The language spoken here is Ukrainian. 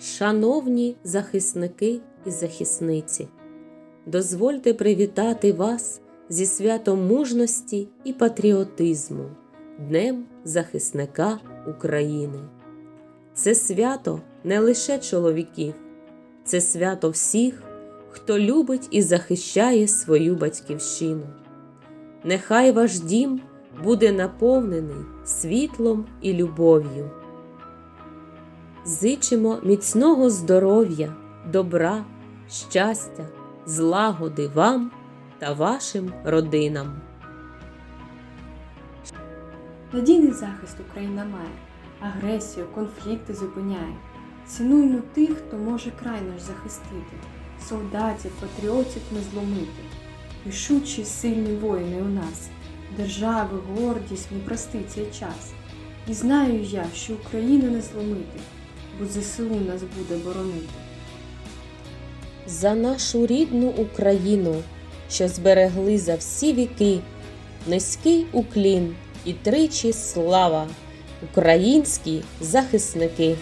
Шановні захисники і захисниці, дозвольте привітати вас зі святом мужності і патріотизму, Днем захисника України. Це свято не лише чоловіків, це свято всіх, хто любить і захищає свою батьківщину. Нехай ваш дім буде наповнений світлом і любов'ю. Зичимо міцного здоров'я, добра, щастя, злагоди вам та вашим родинам. Надійний захист Україна має, агресію, конфлікти зупиняє. Цінуймо тих, хто може край наш захистити, солдатів, патріотів не зломити. Рішучі сильні воїни у нас, держави, гордість не простить цей час. І знаю я, що Україну не зломити, бо ЗСУ нас буде боронити. За нашу рідну Україну, що зберегли за всі віки, низький уклін і тричі слава, українські захисники.